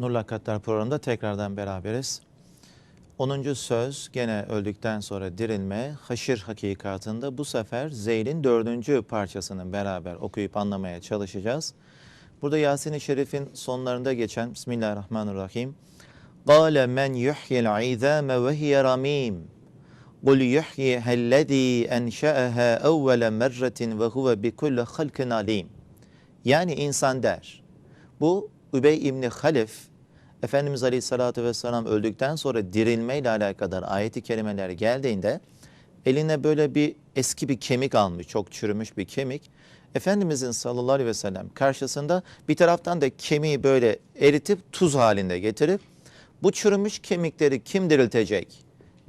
Nurla Katlar programında tekrardan beraberiz. 10. söz gene öldükten sonra dirilme, haşir hakikatında bu sefer Zeyl'in dördüncü parçasını beraber okuyup anlamaya çalışacağız. Burada Yasin-i Şerif'in sonlarında geçen Bismillahirrahmanirrahim. قَالَ مَنْ يُحْيِ الْعِذَامَ وَهِيَ رَمِيمٌ قُلْ يُحْيِهَا الَّذ۪ي اَنْشَأَهَا اَوَّلَ مَرَّةٍ وَهُوَ بِكُلِّ خَلْقٍ عَلِيمٌ Yani insan der. Bu Übey İbni Halef, Efendimiz Aleyhisselatü Vesselam öldükten sonra dirilmeyle alakadar ayeti kerimeler geldiğinde eline böyle bir eski bir kemik almış, çok çürümüş bir kemik. Efendimizin sallallahu aleyhi ve sellem karşısında bir taraftan da kemiği böyle eritip tuz halinde getirip bu çürümüş kemikleri kim diriltecek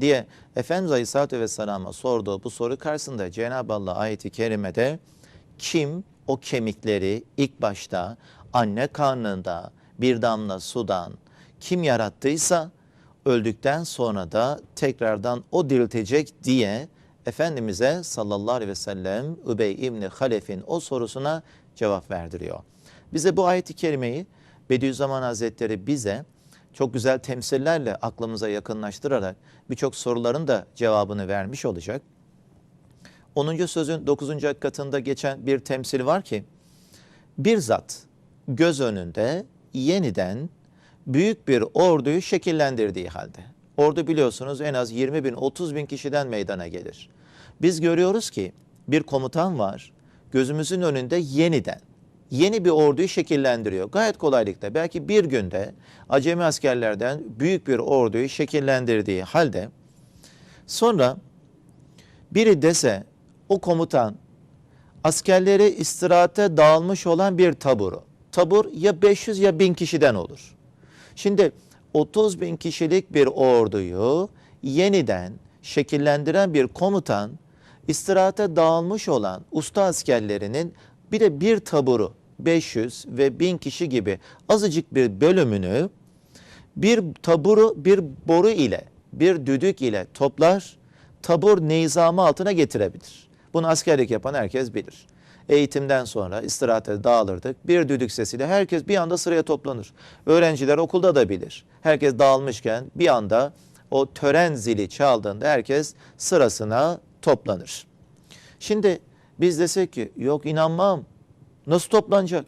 diye Efendimiz Aleyhisselatü Vesselam'a sorduğu bu soru karşısında Cenab-ı Allah ayeti kerimede kim o kemikleri ilk başta anne karnında bir damla sudan kim yarattıysa öldükten sonra da tekrardan o diriltecek diye Efendimiz'e sallallahu aleyhi ve sellem Übey İbni Halef'in o sorusuna cevap verdiriyor. Bize bu ayeti kerimeyi Bediüzzaman Hazretleri bize çok güzel temsillerle aklımıza yakınlaştırarak birçok soruların da cevabını vermiş olacak. 10. sözün 9. hakikatında geçen bir temsil var ki bir zat göz önünde yeniden büyük bir orduyu şekillendirdiği halde. Ordu biliyorsunuz en az 20 bin 30 bin kişiden meydana gelir. Biz görüyoruz ki bir komutan var gözümüzün önünde yeniden yeni bir orduyu şekillendiriyor. Gayet kolaylıkla belki bir günde acemi askerlerden büyük bir orduyu şekillendirdiği halde sonra biri dese o komutan askerleri istirahate dağılmış olan bir taburu. Tabur ya 500 ya 1000 kişiden olur. Şimdi 30 bin kişilik bir orduyu yeniden şekillendiren bir komutan istirahate dağılmış olan usta askerlerinin bir de bir taburu 500 ve 1000 kişi gibi azıcık bir bölümünü bir taburu bir boru ile bir düdük ile toplar tabur nizamı altına getirebilir. Bunu askerlik yapan herkes bilir. Eğitimden sonra istirahate dağılırdık. Bir düdük sesiyle herkes bir anda sıraya toplanır. Öğrenciler okulda da bilir. Herkes dağılmışken bir anda o tören zili çaldığında herkes sırasına toplanır. Şimdi biz desek ki yok inanmam. Nasıl toplanacak?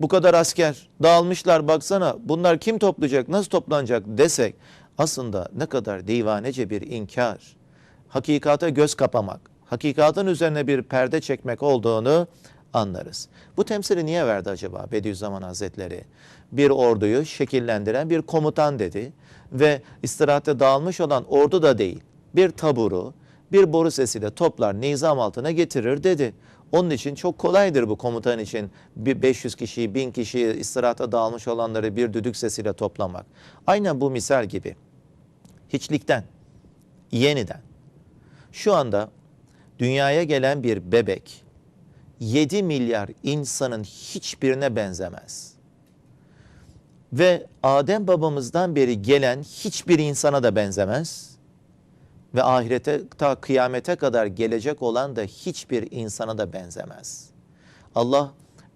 Bu kadar asker dağılmışlar baksana bunlar kim toplayacak nasıl toplanacak desek aslında ne kadar divanece bir inkar. Hakikate göz kapamak hakikatın üzerine bir perde çekmek olduğunu anlarız. Bu temsili niye verdi acaba Bediüzzaman Hazretleri? Bir orduyu şekillendiren bir komutan dedi ve istirahate dağılmış olan ordu da değil, bir taburu, bir boru sesiyle toplar nizam altına getirir dedi. Onun için çok kolaydır bu komutan için bir 500 kişiyi, 1000 kişiyi istirahata dağılmış olanları bir düdük sesiyle toplamak. Aynen bu misal gibi. Hiçlikten, yeniden. Şu anda dünyaya gelen bir bebek 7 milyar insanın hiçbirine benzemez. Ve Adem babamızdan beri gelen hiçbir insana da benzemez. Ve ahirete ta kıyamete kadar gelecek olan da hiçbir insana da benzemez. Allah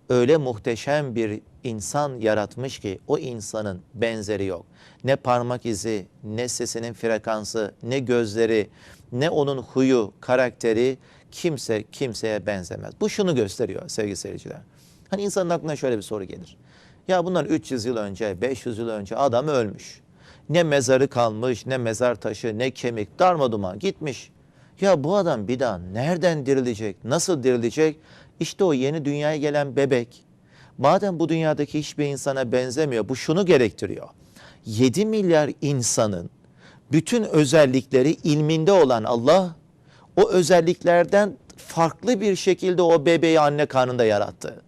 öyle muhteşem bir insan yaratmış ki o insanın benzeri yok. Ne parmak izi, ne sesinin frekansı, ne gözleri, ne onun huyu, karakteri kimse kimseye benzemez. Bu şunu gösteriyor sevgili seyirciler. Hani insanın aklına şöyle bir soru gelir. Ya bunlar 300 yıl önce, 500 yıl önce adam ölmüş. Ne mezarı kalmış, ne mezar taşı, ne kemik, darmaduman gitmiş. Ya bu adam bir daha nereden dirilecek, nasıl dirilecek? İşte o yeni dünyaya gelen bebek. Madem bu dünyadaki hiçbir insana benzemiyor, bu şunu gerektiriyor. 7 milyar insanın bütün özellikleri ilminde olan Allah o özelliklerden farklı bir şekilde o bebeği anne karnında yarattı.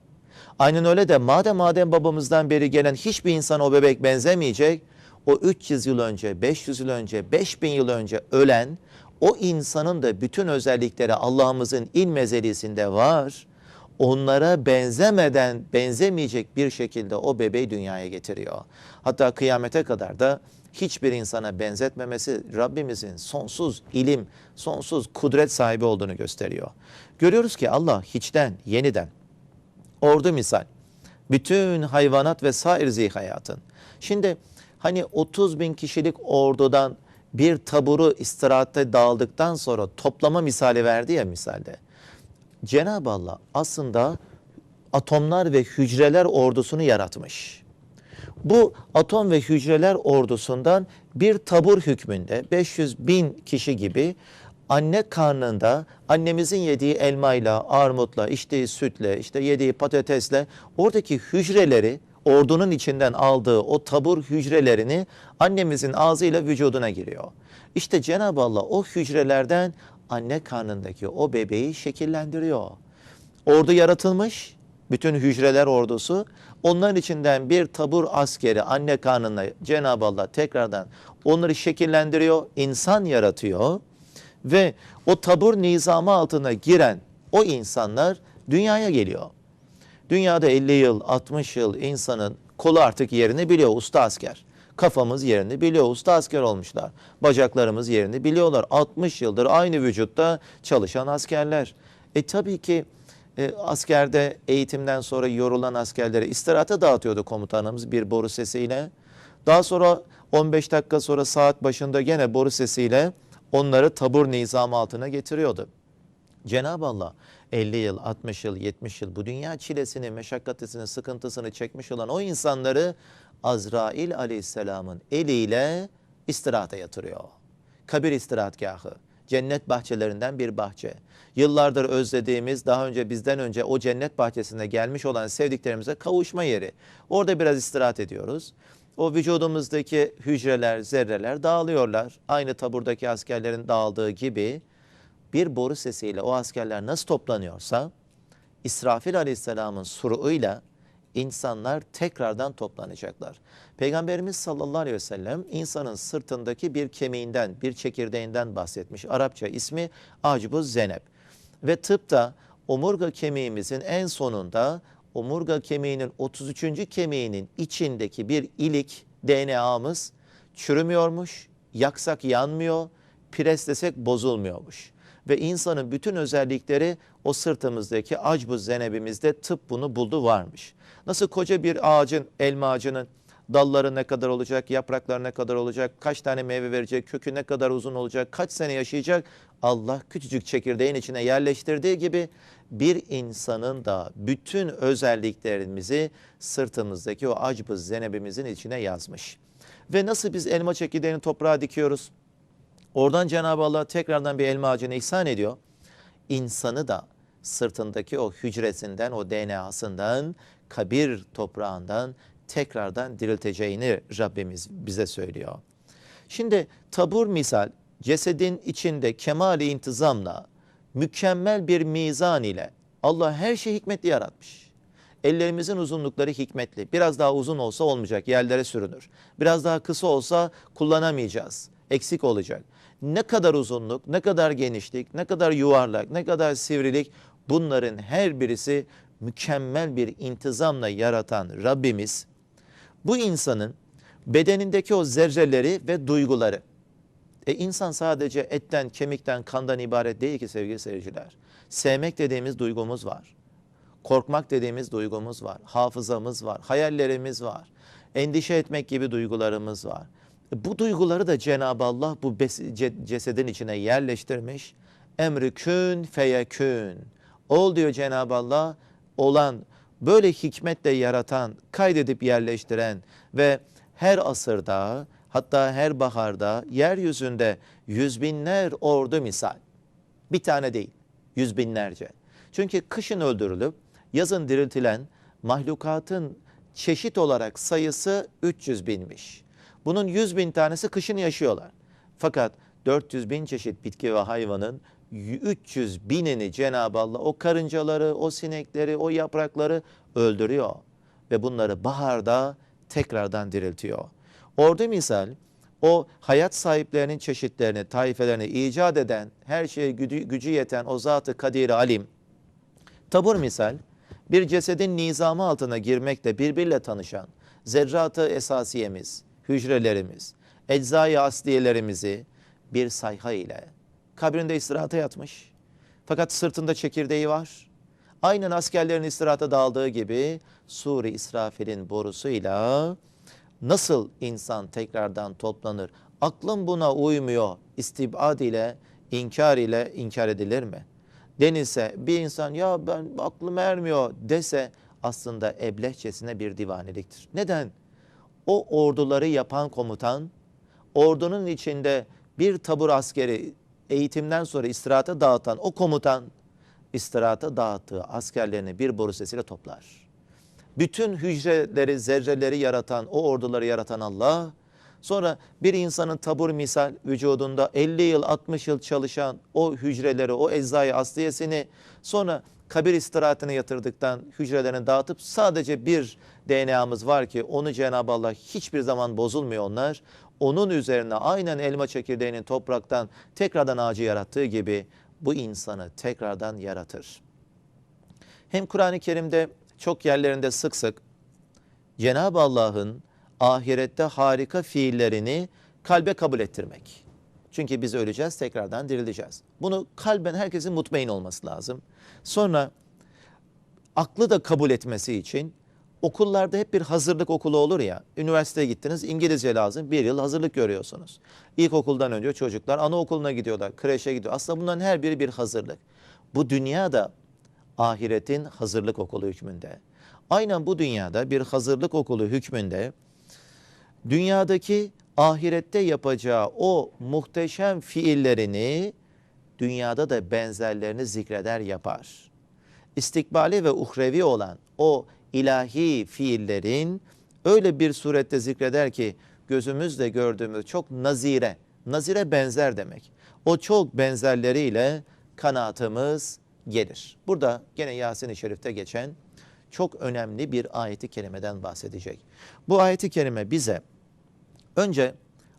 Aynen öyle de madem madem babamızdan beri gelen hiçbir insan o bebek benzemeyecek, o 300 yıl önce, 500 yıl önce, 5000 yıl önce ölen o insanın da bütün özellikleri Allah'ımızın ilm mezelisinde var. Onlara benzemeden, benzemeyecek bir şekilde o bebeği dünyaya getiriyor. Hatta kıyamete kadar da hiçbir insana benzetmemesi Rabbimizin sonsuz ilim, sonsuz kudret sahibi olduğunu gösteriyor. Görüyoruz ki Allah hiçten, yeniden, ordu misal, Bütün hayvanat ve sair zihayatın. Şimdi hani 30 bin kişilik ordudan bir taburu istirahatte dağıldıktan sonra toplama misali verdi ya misalde. Cenab-ı Allah aslında atomlar ve hücreler ordusunu yaratmış. Bu atom ve hücreler ordusundan bir tabur hükmünde 500 bin kişi gibi anne karnında annemizin yediği elmayla, armutla, içtiği sütle, işte yediği patatesle oradaki hücreleri ordunun içinden aldığı o tabur hücrelerini annemizin ağzıyla vücuduna giriyor. İşte Cenab-ı Allah o hücrelerden anne karnındaki o bebeği şekillendiriyor. Ordu yaratılmış, bütün hücreler ordusu. Onların içinden bir tabur askeri anne karnına Cenab-ı Allah tekrardan onları şekillendiriyor, insan yaratıyor ve o tabur nizamı altına giren o insanlar dünyaya geliyor. Dünyada 50 yıl, 60 yıl insanın kolu artık yerini biliyor usta asker. Kafamız yerini biliyor usta asker olmuşlar. Bacaklarımız yerini biliyorlar. 60 yıldır aynı vücutta çalışan askerler. E tabii ki e, askerde eğitimden sonra yorulan askerlere istirahata dağıtıyordu komutanımız bir boru sesiyle. Daha sonra 15 dakika sonra saat başında gene boru sesiyle onları tabur nizamı altına getiriyordu. Cenab-ı Allah 50 yıl, 60 yıl, 70 yıl bu dünya çilesini, meşakkatesini, sıkıntısını çekmiş olan o insanları Azrail aleyhisselamın eliyle istirahata yatırıyor. Kabir istirahatgahı, cennet bahçelerinden bir bahçe. Yıllardır özlediğimiz, daha önce bizden önce o cennet bahçesine gelmiş olan sevdiklerimize kavuşma yeri. Orada biraz istirahat ediyoruz. O vücudumuzdaki hücreler, zerreler dağılıyorlar. Aynı taburdaki askerlerin dağıldığı gibi bir boru sesiyle o askerler nasıl toplanıyorsa İsrafil Aleyhisselam'ın suruğuyla insanlar tekrardan toplanacaklar. Peygamberimiz sallallahu aleyhi ve sellem insanın sırtındaki bir kemiğinden, bir çekirdeğinden bahsetmiş. Arapça ismi acbuz zeneb. Ve tıpta omurga kemiğimizin en sonunda omurga kemiğinin 33. kemiğinin içindeki bir ilik DNA'mız çürümüyormuş, yaksak yanmıyor, preslesek bozulmuyormuş. Ve insanın bütün özellikleri o sırtımızdaki acbu zenebimizde tıp bunu buldu varmış. Nasıl koca bir ağacın, elma ağacının dalları ne kadar olacak, yaprakları ne kadar olacak, kaç tane meyve verecek, kökü ne kadar uzun olacak, kaç sene yaşayacak Allah küçücük çekirdeğin içine yerleştirdiği gibi bir insanın da bütün özelliklerimizi sırtımızdaki o acbı zenebimizin içine yazmış. Ve nasıl biz elma çekirdeğini toprağa dikiyoruz? Oradan Cenab-ı Allah tekrardan bir elma ağacını ihsan ediyor. İnsanı da sırtındaki o hücresinden, o DNA'sından, kabir toprağından tekrardan dirilteceğini Rabbimiz bize söylüyor. Şimdi tabur misal cesedin içinde kemali intizamla, mükemmel bir mizan ile Allah her şeyi hikmetli yaratmış. Ellerimizin uzunlukları hikmetli. Biraz daha uzun olsa olmayacak, yerlere sürünür. Biraz daha kısa olsa kullanamayacağız. Eksik olacak. Ne kadar uzunluk, ne kadar genişlik, ne kadar yuvarlak, ne kadar sivrilik bunların her birisi mükemmel bir intizamla yaratan Rabbimiz bu insanın bedenindeki o zerreleri ve duyguları e insan sadece etten, kemikten, kandan ibaret değil ki sevgili seyirciler. Sevmek dediğimiz duygumuz var. Korkmak dediğimiz duygumuz var. Hafızamız var. Hayallerimiz var. Endişe etmek gibi duygularımız var. Bu duyguları da Cenab-ı Allah bu cesedin içine yerleştirmiş. Emri kün feyekün. Ol diyor Cenab-ı Allah. Olan böyle hikmetle yaratan, kaydedip yerleştiren ve her asırda hatta her baharda yeryüzünde yüz binler ordu misal. Bir tane değil, yüz binlerce. Çünkü kışın öldürülüp yazın diriltilen mahlukatın çeşit olarak sayısı 300 binmiş. Bunun 100 bin tanesi kışın yaşıyorlar. Fakat 400 bin çeşit bitki ve hayvanın 300 binini Cenab-ı Allah o karıncaları, o sinekleri, o yaprakları öldürüyor. Ve bunları baharda tekrardan diriltiyor. Ordu misal o hayat sahiplerinin çeşitlerini, taifelerini icat eden, her şeye gücü, gücü yeten o zatı kadir alim. Tabur misal bir cesedin nizamı altına girmekle birbiriyle tanışan zerratı esasiyemiz, hücrelerimiz, eczai asliyelerimizi bir sayha ile kabrinde istirahata yatmış. Fakat sırtında çekirdeği var. Aynen askerlerin istirahata daldığı gibi Suri İsrafil'in borusuyla nasıl insan tekrardan toplanır? Aklım buna uymuyor. İstibad ile, inkar ile inkar edilir mi? Denilse bir insan ya ben aklım ermiyor dese aslında eblehçesine bir divaneliktir. Neden? O orduları yapan komutan, ordunun içinde bir tabur askeri eğitimden sonra istirahata dağıtan o komutan istirahata dağıttığı askerlerini bir boru sesiyle toplar. Bütün hücreleri, zerreleri yaratan, o orduları yaratan Allah, sonra bir insanın tabur misal vücudunda 50 yıl, 60 yıl çalışan o hücreleri, o eczayı asliyesini sonra kabir istirahatine yatırdıktan hücrelerini dağıtıp sadece bir DNA'mız var ki onu Cenab-ı Allah hiçbir zaman bozulmuyor onlar. Onun üzerine aynen elma çekirdeğinin topraktan tekrardan ağacı yarattığı gibi bu insanı tekrardan yaratır. Hem Kur'an-ı Kerim'de çok yerlerinde sık sık Cenab-ı Allah'ın ahirette harika fiillerini kalbe kabul ettirmek. Çünkü biz öleceğiz, tekrardan dirileceğiz. Bunu kalben herkesin mutmain olması lazım. Sonra aklı da kabul etmesi için okullarda hep bir hazırlık okulu olur ya. Üniversiteye gittiniz İngilizce lazım. Bir yıl hazırlık görüyorsunuz. İlkokuldan önce çocuklar anaokuluna gidiyorlar. Kreşe gidiyor. Aslında bunların her biri bir hazırlık. Bu dünyada ahiretin hazırlık okulu hükmünde. Aynen bu dünyada bir hazırlık okulu hükmünde dünyadaki ahirette yapacağı o muhteşem fiillerini dünyada da benzerlerini zikreder yapar. İstikbali ve uhrevi olan o ilahi fiillerin öyle bir surette zikreder ki gözümüzle gördüğümüz çok nazire, nazire benzer demek. O çok benzerleriyle kanaatımız gelir. Burada gene Yasin-i Şerif'te geçen çok önemli bir ayeti kerimeden bahsedecek. Bu ayeti kerime bize önce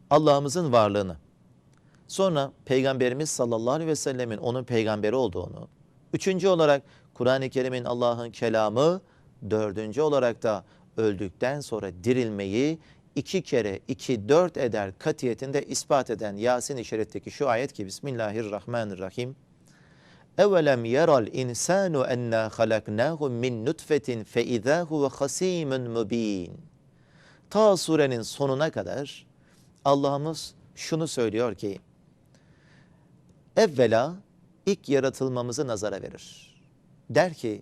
Allah'ımızın varlığını, sonra Peygamberimiz sallallahu aleyhi ve sellemin onun peygamberi olduğunu, üçüncü olarak Kur'an-ı Kerim'in Allah'ın kelamı, dördüncü olarak da öldükten sonra dirilmeyi iki kere iki dört eder katiyetinde ispat eden Yasin-i Şerif'teki şu ayet ki Bismillahirrahmanirrahim. Evelem yeral insanu enna halaknahu min nutfetin fe izâ huve hasîmun mubîn. Ta surenin sonuna kadar Allah'ımız şunu söylüyor ki evvela ilk yaratılmamızı nazara verir. Der ki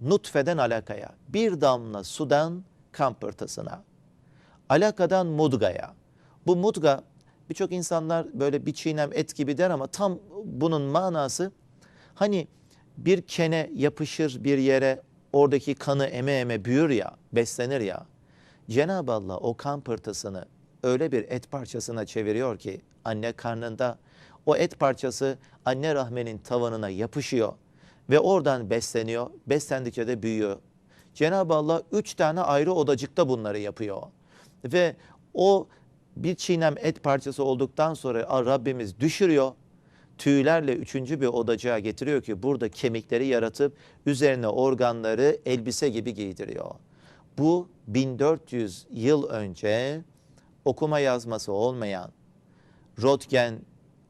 nutfeden alakaya, bir damla sudan kan pırtısına, alakadan mudgaya. Bu mudga birçok insanlar böyle bir çiğnem et gibi der ama tam bunun manası hani bir kene yapışır bir yere oradaki kanı eme eme büyür ya, beslenir ya. Cenab-ı Allah o kan pırtısını öyle bir et parçasına çeviriyor ki anne karnında o et parçası anne rahmenin tavanına yapışıyor ve oradan besleniyor. Beslendikçe de büyüyor. Cenab-ı Allah üç tane ayrı odacıkta bunları yapıyor. Ve o bir çiğnem et parçası olduktan sonra Rabbimiz düşürüyor. Tüylerle üçüncü bir odacığa getiriyor ki burada kemikleri yaratıp üzerine organları elbise gibi giydiriyor. Bu 1400 yıl önce okuma yazması olmayan, röntgen,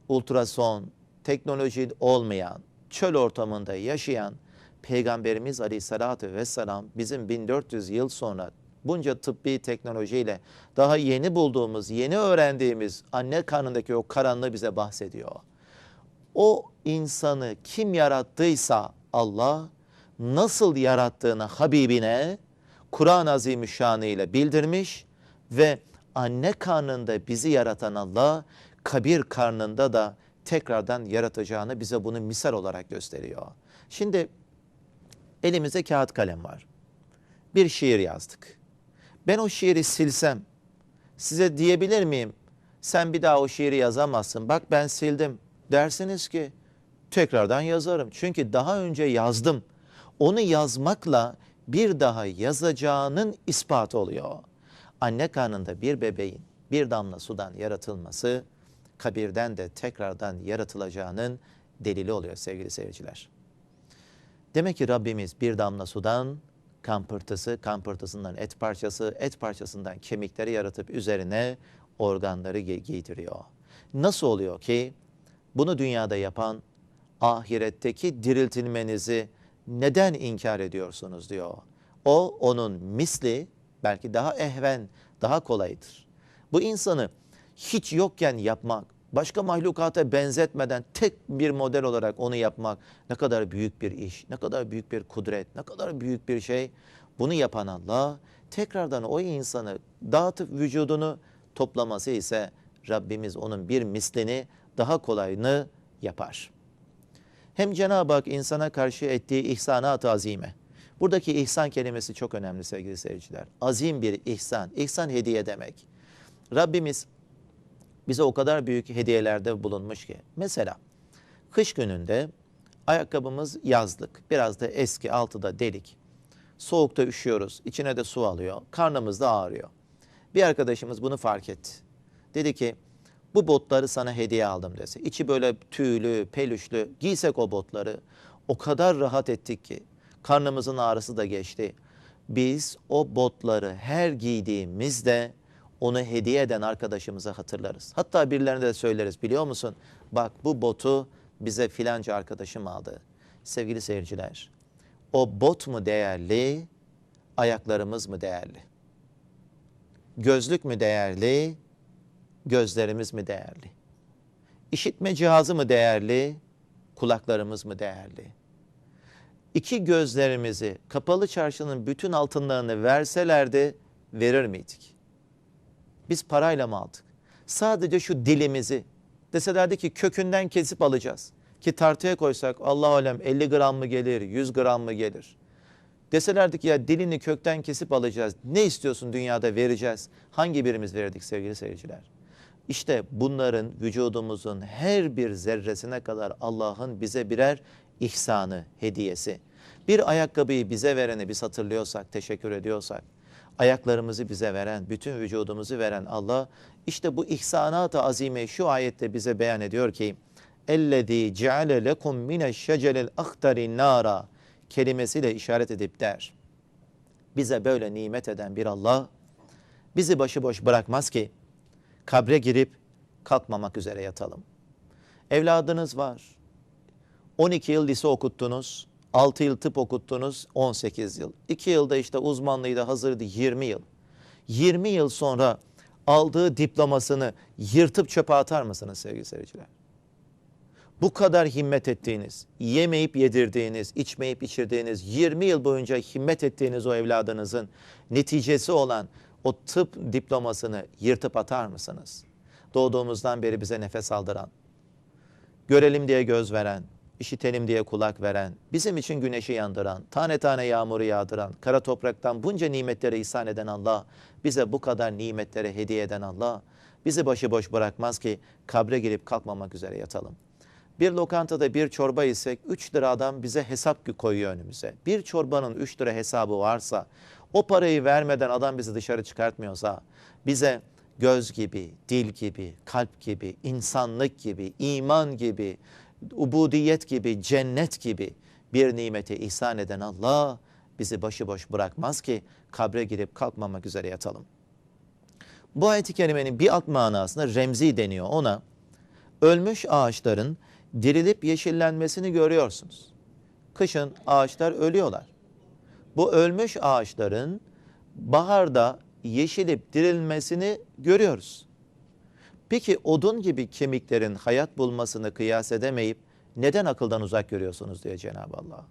ultrason, teknoloji olmayan, çöl ortamında yaşayan Peygamberimiz Aleyhisselatü Vesselam bizim 1400 yıl sonra bunca tıbbi teknolojiyle daha yeni bulduğumuz, yeni öğrendiğimiz anne karnındaki o karanlığı bize bahsediyor. O insanı kim yarattıysa Allah nasıl yarattığını Habibine Kur'an-ı Azimüşşanı ile bildirmiş ve anne karnında bizi yaratan Allah kabir karnında da tekrardan yaratacağını bize bunu misal olarak gösteriyor. Şimdi elimizde kağıt kalem var. Bir şiir yazdık. Ben o şiiri silsem size diyebilir miyim? Sen bir daha o şiiri yazamazsın. Bak ben sildim. Dersiniz ki tekrardan yazarım. Çünkü daha önce yazdım. Onu yazmakla bir daha yazacağının ispatı oluyor. Anne karnında bir bebeğin bir damla sudan yaratılması kabirden de tekrardan yaratılacağının delili oluyor sevgili seyirciler. Demek ki Rabbimiz bir damla sudan kan pırtısı, kan pırtısından et parçası, et parçasından kemikleri yaratıp üzerine organları giydiriyor. Nasıl oluyor ki bunu dünyada yapan ahiretteki diriltilmenizi Neden inkar ediyorsunuz diyor. O onun misli belki daha ehven, daha kolaydır. Bu insanı hiç yokken yapmak, başka mahlukata benzetmeden tek bir model olarak onu yapmak ne kadar büyük bir iş, ne kadar büyük bir kudret, ne kadar büyük bir şey. Bunu yapan Allah tekrardan o insanı dağıtıp vücudunu toplaması ise Rabbimiz onun bir mislini daha kolayını yapar. Hem Cenab-ı Hak insana karşı ettiği ihsanat-ı azime. Buradaki ihsan kelimesi çok önemli sevgili seyirciler. Azim bir ihsan. İhsan hediye demek. Rabbimiz bize o kadar büyük hediyelerde bulunmuş ki. Mesela kış gününde ayakkabımız yazlık. Biraz da eski, altı da delik. Soğukta üşüyoruz. içine de su alıyor. Karnımız da ağrıyor. Bir arkadaşımız bunu fark etti. Dedi ki bu botları sana hediye aldım dese. İçi böyle tüylü, pelüşlü. Giysek o botları. O kadar rahat ettik ki. Karnımızın ağrısı da geçti. Biz o botları her giydiğimizde onu hediye eden arkadaşımıza hatırlarız. Hatta birilerine de söyleriz biliyor musun? Bak bu botu bize filanca arkadaşım aldı. Sevgili seyirciler, o bot mu değerli, ayaklarımız mı değerli? Gözlük mü değerli, gözlerimiz mi değerli? İşitme cihazı mı değerli, kulaklarımız mı değerli? İki gözlerimizi kapalı çarşının bütün altınlarını verselerdi verir miydik? Biz parayla mı aldık? Sadece şu dilimizi deselerdi ki kökünden kesip alacağız. Ki tartıya koysak Allah alem 50 gram mı gelir, 100 gram mı gelir? Deselerdi ki ya dilini kökten kesip alacağız. Ne istiyorsun dünyada vereceğiz. Hangi birimiz verirdik sevgili seyirciler? İşte bunların vücudumuzun her bir zerresine kadar Allah'ın bize birer ihsanı, hediyesi. Bir ayakkabıyı bize vereni biz hatırlıyorsak, teşekkür ediyorsak, ayaklarımızı bize veren, bütün vücudumuzu veren Allah, işte bu ihsanat-ı azime şu ayette bize beyan ediyor ki, اَلَّذ۪ي جَعَلَ لَكُمْ مِنَ الشَّجَلِ الْاَخْتَرِ nara kelimesiyle işaret edip der. Bize böyle nimet eden bir Allah, bizi başıboş bırakmaz ki, kabre girip kalkmamak üzere yatalım. Evladınız var, 12 yıl lise okuttunuz, 6 yıl tıp okuttunuz, 18 yıl. 2 yılda işte uzmanlığı da hazırdı 20 yıl. 20 yıl sonra aldığı diplomasını yırtıp çöpe atar mısınız sevgili seyirciler? Bu kadar himmet ettiğiniz, yemeyip yedirdiğiniz, içmeyip içirdiğiniz, 20 yıl boyunca himmet ettiğiniz o evladınızın neticesi olan o tıp diplomasını yırtıp atar mısınız? Doğduğumuzdan beri bize nefes aldıran, görelim diye göz veren, işitelim diye kulak veren, bizim için güneşi yandıran, tane tane yağmuru yağdıran, kara topraktan bunca nimetleri ihsan eden Allah, bize bu kadar nimetleri hediye eden Allah, bizi başıboş bırakmaz ki kabre girip kalkmamak üzere yatalım. Bir lokantada bir çorba isek 3 liradan bize hesap koyuyor önümüze. Bir çorbanın 3 lira hesabı varsa, o parayı vermeden adam bizi dışarı çıkartmıyorsa, bize göz gibi, dil gibi, kalp gibi, insanlık gibi, iman gibi, ubudiyet gibi, cennet gibi bir nimeti ihsan eden Allah bizi başıboş bırakmaz ki kabre girip kalkmamak üzere yatalım. Bu ayet-i kerimenin bir alt manasında remzi deniyor ona. Ölmüş ağaçların dirilip yeşillenmesini görüyorsunuz. Kışın ağaçlar ölüyorlar. Bu ölmüş ağaçların baharda yeşilip dirilmesini görüyoruz. Peki odun gibi kemiklerin hayat bulmasını kıyas edemeyip neden akıldan uzak görüyorsunuz diye Cenab-ı Allah.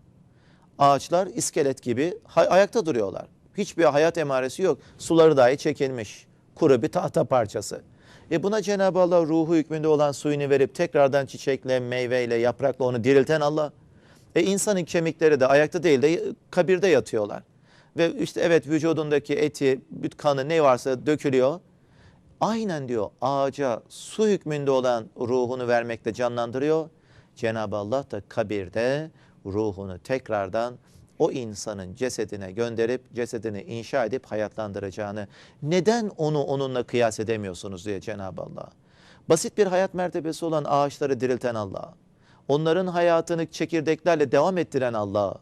Ağaçlar iskelet gibi ayakta duruyorlar. Hiçbir hayat emaresi yok. Suları dahi çekilmiş. Kuru bir tahta parçası. E buna Cenab-ı Allah ruhu hükmünde olan suyunu verip tekrardan çiçekle, meyveyle, yaprakla onu dirilten Allah. E insanın kemikleri de ayakta değil de kabirde yatıyorlar. Ve işte evet vücudundaki eti, kanı ne varsa dökülüyor. Aynen diyor ağaca su hükmünde olan ruhunu vermekle canlandırıyor. Cenab-ı Allah da kabirde ruhunu tekrardan o insanın cesedine gönderip cesedini inşa edip hayatlandıracağını neden onu onunla kıyas edemiyorsunuz diye Cenab-ı Allah. Basit bir hayat mertebesi olan ağaçları dirilten Allah. Onların hayatını çekirdeklerle devam ettiren Allah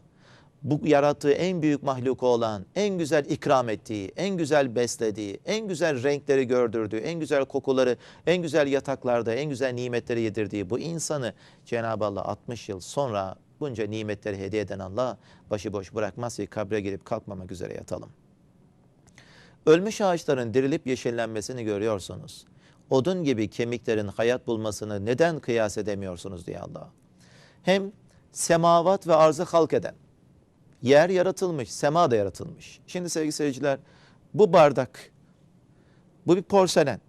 bu yarattığı en büyük mahluku olan, en güzel ikram ettiği, en güzel beslediği, en güzel renkleri gördürdüğü, en güzel kokuları, en güzel yataklarda, en güzel nimetleri yedirdiği bu insanı Cenab-ı Allah 60 yıl sonra Bunca nimetleri hediye eden Allah başıboş bırakmaz ki kabre girip kalkmamak üzere yatalım. Ölmüş ağaçların dirilip yeşillenmesini görüyorsunuz. Odun gibi kemiklerin hayat bulmasını neden kıyas edemiyorsunuz diye Allah. Hem semavat ve arzı halk eden, yer yaratılmış, sema da yaratılmış. Şimdi sevgili seyirciler, bu bardak, bu bir porselen.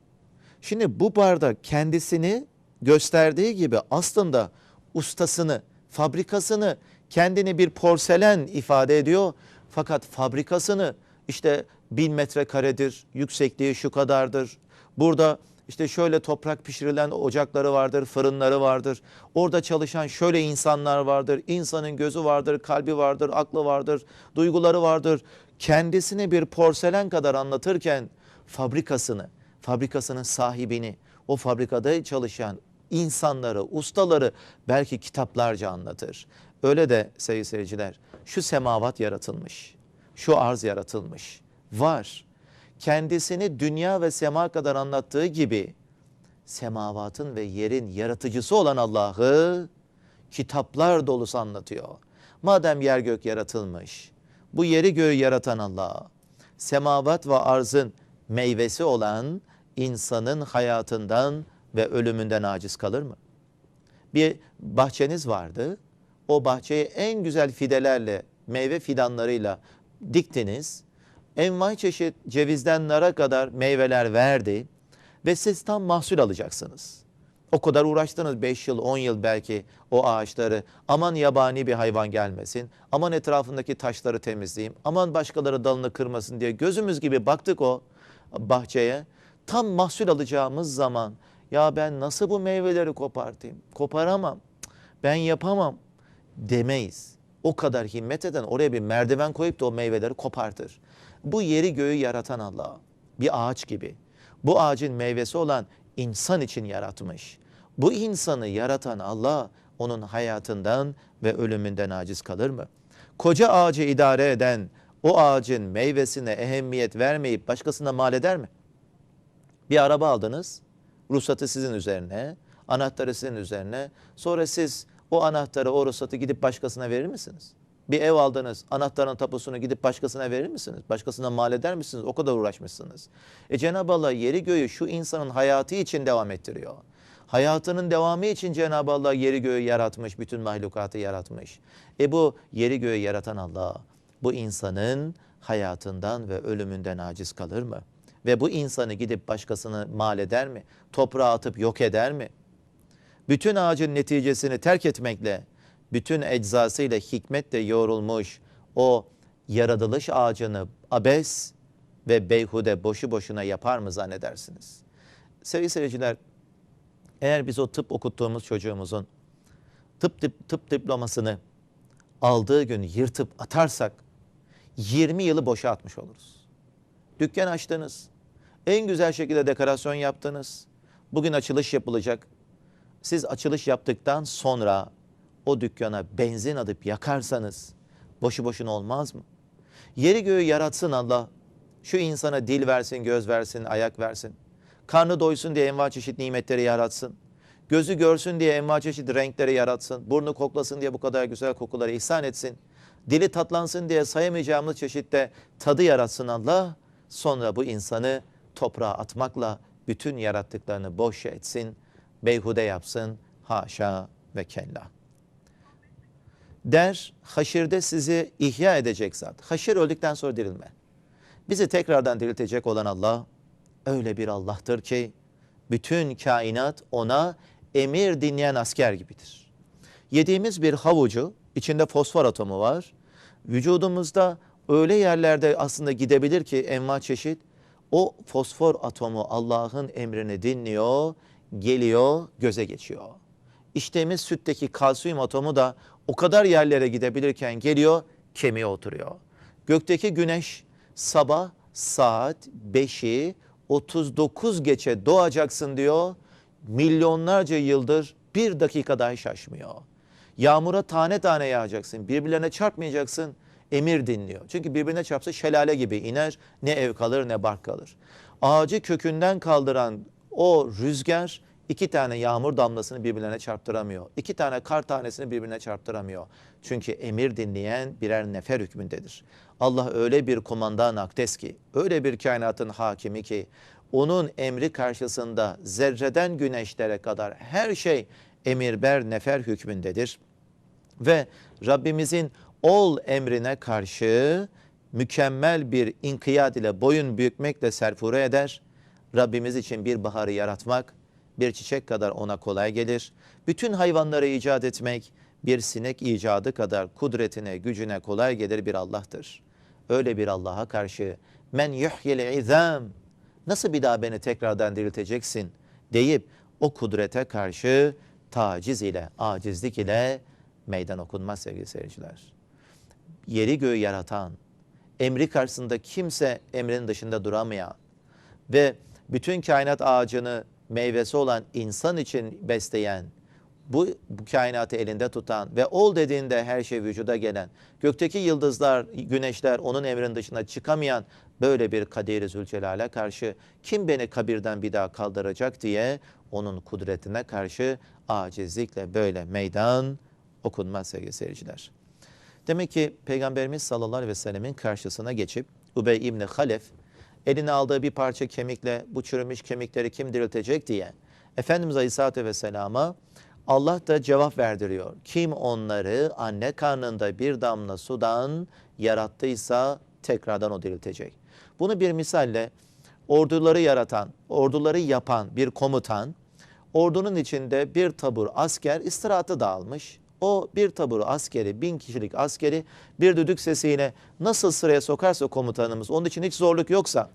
Şimdi bu bardak kendisini gösterdiği gibi aslında ustasını, fabrikasını, kendini bir porselen ifade ediyor. Fakat fabrikasını işte bin metrekaredir, yüksekliği şu kadardır. Burada işte şöyle toprak pişirilen ocakları vardır, fırınları vardır. Orada çalışan şöyle insanlar vardır. İnsanın gözü vardır, kalbi vardır, aklı vardır, duyguları vardır. Kendisini bir porselen kadar anlatırken fabrikasını, fabrikasının sahibini, o fabrikada çalışan insanları, ustaları belki kitaplarca anlatır. Öyle de sevgili seyirciler, şu semavat yaratılmış, şu arz yaratılmış, var. Kendisini dünya ve sema kadar anlattığı gibi semavatın ve yerin yaratıcısı olan Allah'ı kitaplar dolusu anlatıyor. Madem yer gök yaratılmış, bu yeri göğü yaratan Allah, semavat ve arzın meyvesi olan insanın hayatından ve ölümünden aciz kalır mı? Bir bahçeniz vardı. O bahçeyi en güzel fidelerle, meyve fidanlarıyla diktiniz. Envai çeşit cevizden nara kadar meyveler verdi ve siz tam mahsul alacaksınız. O kadar uğraştınız 5 yıl 10 yıl belki o ağaçları aman yabani bir hayvan gelmesin aman etrafındaki taşları temizleyeyim aman başkaları dalını kırmasın diye gözümüz gibi baktık o bahçeye tam mahsul alacağımız zaman ya ben nasıl bu meyveleri kopartayım koparamam ben yapamam demeyiz. O kadar himmet eden oraya bir merdiven koyup da o meyveleri kopartır. Bu yeri göğü yaratan Allah bir ağaç gibi. Bu ağacın meyvesi olan insan için yaratmış. Bu insanı yaratan Allah onun hayatından ve ölümünden aciz kalır mı? Koca ağacı idare eden o ağacın meyvesine ehemmiyet vermeyip başkasına mal eder mi? Bir araba aldınız, ruhsatı sizin üzerine, anahtarı sizin üzerine. Sonra siz o anahtarı, o ruhsatı gidip başkasına verir misiniz? Bir ev aldınız, anahtarın tapusunu gidip başkasına verir misiniz? Başkasına mal eder misiniz? O kadar uğraşmışsınız. E Cenab-ı Allah yeri göğü şu insanın hayatı için devam ettiriyor. Hayatının devamı için Cenab-ı Allah yeri göğü yaratmış, bütün mahlukatı yaratmış. E bu yeri göğü yaratan Allah, bu insanın hayatından ve ölümünden aciz kalır mı? Ve bu insanı gidip başkasına mal eder mi? Toprağa atıp yok eder mi? Bütün ağacın neticesini terk etmekle, bütün eczasıyla hikmetle yoğrulmuş o yaratılış ağacını abes ve beyhude boşu boşuna yapar mı zannedersiniz? Sevgili seyirciler, eğer biz o tıp okuttuğumuz çocuğumuzun tıp, tıp, tıp diplomasını aldığı gün yırtıp atarsak 20 yılı boşa atmış oluruz. Dükkan açtınız, en güzel şekilde dekorasyon yaptınız. Bugün açılış yapılacak. Siz açılış yaptıktan sonra o dükkana benzin atıp yakarsanız boşu boşuna olmaz mı? Yeri göğü yaratsın Allah. Şu insana dil versin, göz versin, ayak versin. Karnı doysun diye enva çeşit nimetleri yaratsın. Gözü görsün diye enva çeşit renkleri yaratsın. Burnu koklasın diye bu kadar güzel kokuları ihsan etsin. Dili tatlansın diye sayamayacağımız çeşitte tadı yaratsın Allah. Sonra bu insanı toprağa atmakla bütün yarattıklarını boş etsin, beyhude yapsın, haşa ve kella. Der, haşirde sizi ihya edecek zat. Haşir öldükten sonra dirilme. Bizi tekrardan diriltecek olan Allah, öyle bir Allah'tır ki, bütün kainat ona emir dinleyen asker gibidir. Yediğimiz bir havucu, içinde fosfor atomu var. Vücudumuzda öyle yerlerde aslında gidebilir ki enva çeşit, o fosfor atomu Allah'ın emrini dinliyor, geliyor, göze geçiyor. İçtiğimiz sütteki kalsiyum atomu da o kadar yerlere gidebilirken geliyor, kemiğe oturuyor. Gökteki güneş sabah saat 5'i 39 geçe doğacaksın diyor. Milyonlarca yıldır bir dakika dahi şaşmıyor. Yağmura tane tane yağacaksın, birbirlerine çarpmayacaksın emir dinliyor. Çünkü birbirine çarpsa şelale gibi iner, ne ev kalır ne bark kalır. Ağacı kökünden kaldıran o rüzgar İki tane yağmur damlasını birbirlerine çarptıramıyor. İki tane kar tanesini birbirine çarptıramıyor. Çünkü emir dinleyen birer nefer hükmündedir. Allah öyle bir kumandan akdes ki, öyle bir kainatın hakimi ki, onun emri karşısında zerreden güneşlere kadar her şey emirber nefer hükmündedir. Ve Rabbimizin ol emrine karşı mükemmel bir inkiyat ile boyun bükmekle serfure eder. Rabbimiz için bir baharı yaratmak bir çiçek kadar ona kolay gelir. Bütün hayvanları icat etmek bir sinek icadı kadar kudretine, gücüne kolay gelir bir Allah'tır. Öyle bir Allah'a karşı men yuhyil izam nasıl bir daha beni tekrardan dirilteceksin deyip o kudrete karşı taciz ile, acizlik ile meydan okunmaz sevgili seyirciler. Yeri göğü yaratan, emri karşısında kimse emrin dışında duramayan ve bütün kainat ağacını meyvesi olan insan için besleyen, bu, bu kainatı elinde tutan ve ol dediğinde her şey vücuda gelen, gökteki yıldızlar, güneşler onun emrin dışına çıkamayan böyle bir kaderi zülcelale karşı kim beni kabirden bir daha kaldıracak diye onun kudretine karşı acizlikle böyle meydan okunmaz sevgili seyirciler. Demek ki Peygamberimiz sallallahu aleyhi ve sellemin karşısına geçip Ubey İbni Halef eline aldığı bir parça kemikle bu çürümüş kemikleri kim diriltecek diye Efendimiz Aleyhisselatü Vesselam'a Allah da cevap verdiriyor. Kim onları anne karnında bir damla sudan yarattıysa tekrardan o diriltecek. Bunu bir misalle orduları yaratan, orduları yapan bir komutan ordunun içinde bir tabur asker istirahatı dağılmış. O bir tabur askeri, bin kişilik askeri bir düdük sesiyle nasıl sıraya sokarsa komutanımız, onun için hiç zorluk yoksa,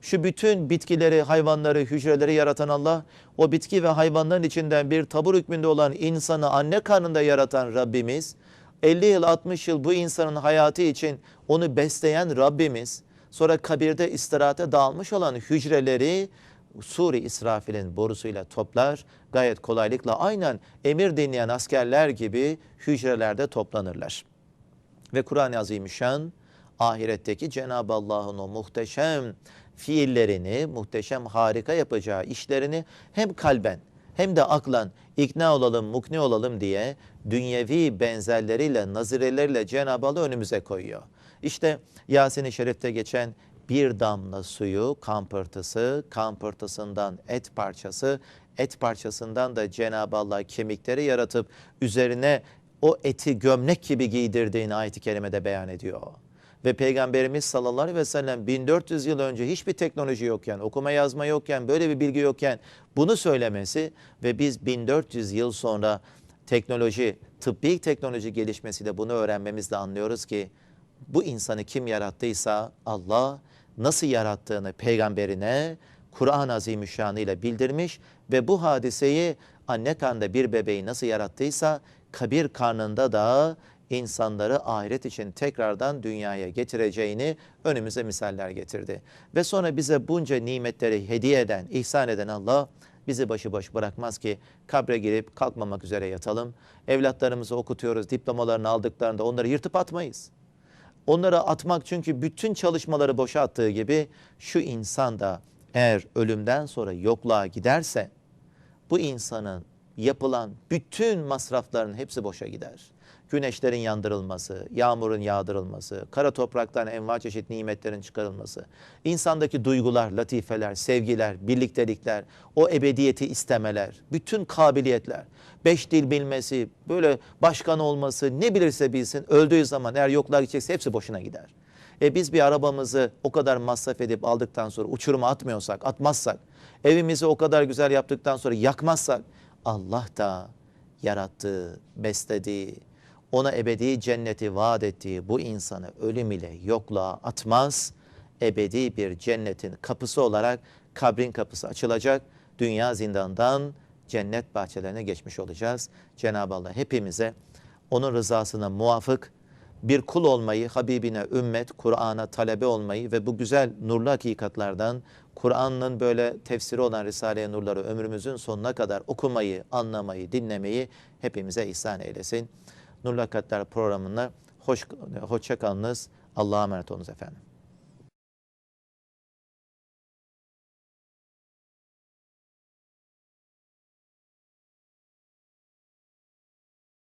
şu bütün bitkileri, hayvanları, hücreleri yaratan Allah, o bitki ve hayvanların içinden bir tabur hükmünde olan insanı anne karnında yaratan Rabbimiz, 50 yıl 60 yıl bu insanın hayatı için onu besleyen Rabbimiz, sonra kabirde istirahate dağılmış olan hücreleri Suri İsrafil'in borusuyla toplar, gayet kolaylıkla aynen emir dinleyen askerler gibi hücrelerde toplanırlar. Ve Kur'an-ı Azimüşşan ahiretteki Cenab-ı Allah'ın o muhteşem fiillerini, muhteşem harika yapacağı işlerini hem kalben hem de aklan ikna olalım, mukni olalım diye dünyevi benzerleriyle, nazireleriyle Cenab-ı Allah önümüze koyuyor. İşte Yasin-i Şerif'te geçen bir damla suyu, kan pırtısı, kan pırtısından et parçası, et parçasından da Cenab-ı Allah kemikleri yaratıp üzerine o eti gömlek gibi giydirdiğini ayet-i kerimede beyan ediyor. Ve Peygamberimiz sallallahu aleyhi ve sellem 1400 yıl önce hiçbir teknoloji yokken, okuma yazma yokken, böyle bir bilgi yokken bunu söylemesi ve biz 1400 yıl sonra teknoloji, tıbbi teknoloji gelişmesiyle bunu öğrenmemizle anlıyoruz ki bu insanı kim yarattıysa Allah nasıl yarattığını peygamberine Kur'an-ı Azimüşşanı ile bildirmiş ve bu hadiseyi anne karnında bir bebeği nasıl yarattıysa kabir karnında da insanları ahiret için tekrardan dünyaya getireceğini önümüze misaller getirdi. Ve sonra bize bunca nimetleri hediye eden, ihsan eden Allah bizi başıboş bırakmaz ki kabre girip kalkmamak üzere yatalım. Evlatlarımızı okutuyoruz, diplomalarını aldıklarında onları yırtıp atmayız. Onları atmak çünkü bütün çalışmaları boşa attığı gibi şu insan da eğer ölümden sonra yokluğa giderse bu insanın yapılan bütün masrafların hepsi boşa gider. Güneşlerin yandırılması, yağmurun yağdırılması, kara topraktan enva çeşit nimetlerin çıkarılması, insandaki duygular, latifeler, sevgiler, birliktelikler, o ebediyeti istemeler, bütün kabiliyetler, beş dil bilmesi, böyle başkan olması, ne bilirse bilsin öldüğü zaman eğer yokluğa gidecekse hepsi boşuna gider. E biz bir arabamızı o kadar masraf edip aldıktan sonra uçuruma atmıyorsak, atmazsak, evimizi o kadar güzel yaptıktan sonra yakmazsak, Allah da yarattığı, beslediği, ona ebedi cenneti vaat ettiği bu insanı ölüm ile yokluğa atmaz. Ebedi bir cennetin kapısı olarak kabrin kapısı açılacak. Dünya zindandan cennet bahçelerine geçmiş olacağız. Cenab-ı Allah hepimize onun rızasına muvafık bir kul olmayı, Habibine ümmet, Kur'an'a talebe olmayı ve bu güzel nurlu hakikatlardan Kur'an'ın böyle tefsiri olan Risale-i Nurları ömrümüzün sonuna kadar okumayı, anlamayı, dinlemeyi hepimize ihsan eylesin. Nurlu Hakikatler programına hoş, hoşça kalınız. Allah'a emanet olunuz efendim.